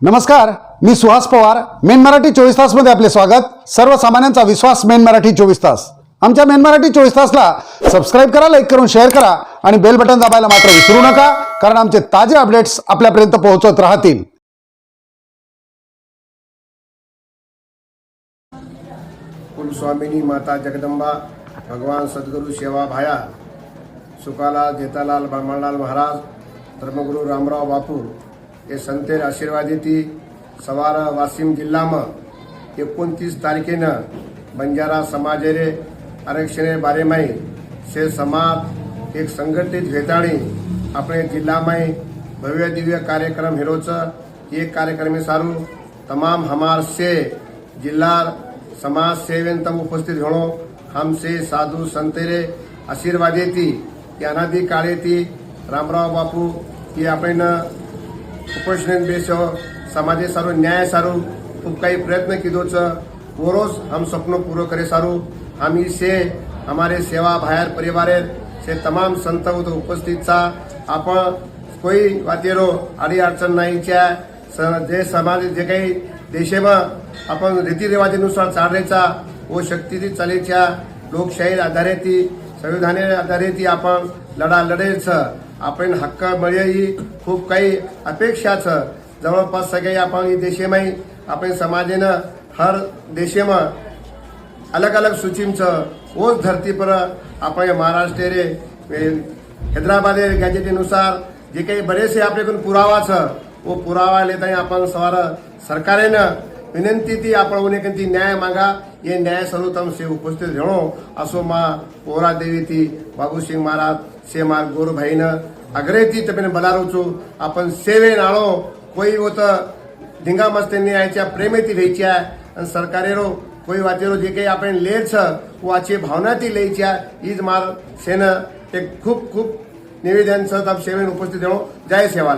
नमस्कार मी सुहास पवार. मेन मराठी चोवीस तासमध्ये आपले स्वागत. सर्वसामान्यांचा विश्वास मेन मराठी चोवीस तास. आमच्या मेन मराठी चोवीस तासला सबस्क्राईब करा लाईक करून शेअर करा आणि बेल बटन दाबायला मात्र विसरू नका कारण आमचे ताजे अपडेट्स आपल्यापर्यंत पोहोचत राहतील. कुलस्वामिनी माता जगदंबा भगवान सद्गुरु सेवा भाया सुकालाल जेतालाल ब्रह्मलाल महाराज धर्मगुरु रामराव बापू એ સંતેર આશીર્વાદીથી સવારે વાસીમ જિલ્લામાં એકોણત્રીસ તારીખેના બંજારા સમાજેરે આરક્ષણે બારેમાંય છે સમાજ એક સંગઠિત વેતાણી આપણે જિલ્લામાંય ભવ્ય દિવ્ય કાર્યક્રમ હેરો છે એ કાર્યક્રમે સારું. તમામ હમાર છે જિલ્લા સમાજ સેવેન તમ ઉપસ્થિત ઘણો હમસે સાધુ સંતેરે આશીર્વાદેથી કે અનાદિકાળેથી રામરાવ બાપુ, એ આપણને की आपण उपोषण बेस समाजे सारू न्याय सारू खूप काही प्रयत्न किदोच. वो रोज हम सपनों पूरो करे सारू. हम से हमारे सेवा बाहेर परिवार से तमाम संत होतो उपस्थित चा आपण कोई वातेरो अडी अडचण नाहीच्या स- जे समाज जे काही देशेमा आपण रीतिरिवाजानुसार चालण्याचा व शक्तीची चालेच्या. लोकशाही आधारे ती संविधाने आधारे ती आपण लढा लढेच आपण हक्क मिळे ही खूप काही अपेक्षाच. जवळपास सगळे आपण ही देशेमाही आपण समाजेनं हर देशेमा अलग अलग सूचींचं ओच धरती पर आपण महाराष्ट्र रे हैदराबाद गॅजेटीनुसार जे काही बरेचसे आपल्याकडून पुरावाच व पुरावा लेता आपण सवार सरकारेनं विनंती ती आपण उन्हें न्याय मागा. ये न्याय सर्वोत्तम से उपस्थित रहो असो माँ पोहरा देवी थी बाबू सिंह महाराज से मार गुरु भाई न अग्रे थी तब ने बलारो चो। अपन सेवे नाड़ो कोई वो तो ढिंगा मस्ते नहीं आए चाहे प्रेम थी भेज चाहे सरकारे रो कोई वाचे रो जेके अपन ले वो आचे भावना थी ले चाहे इज मार सेना एक खूब खूब निवेदन सर तब सेवे उपस्थित रहो जय सेवा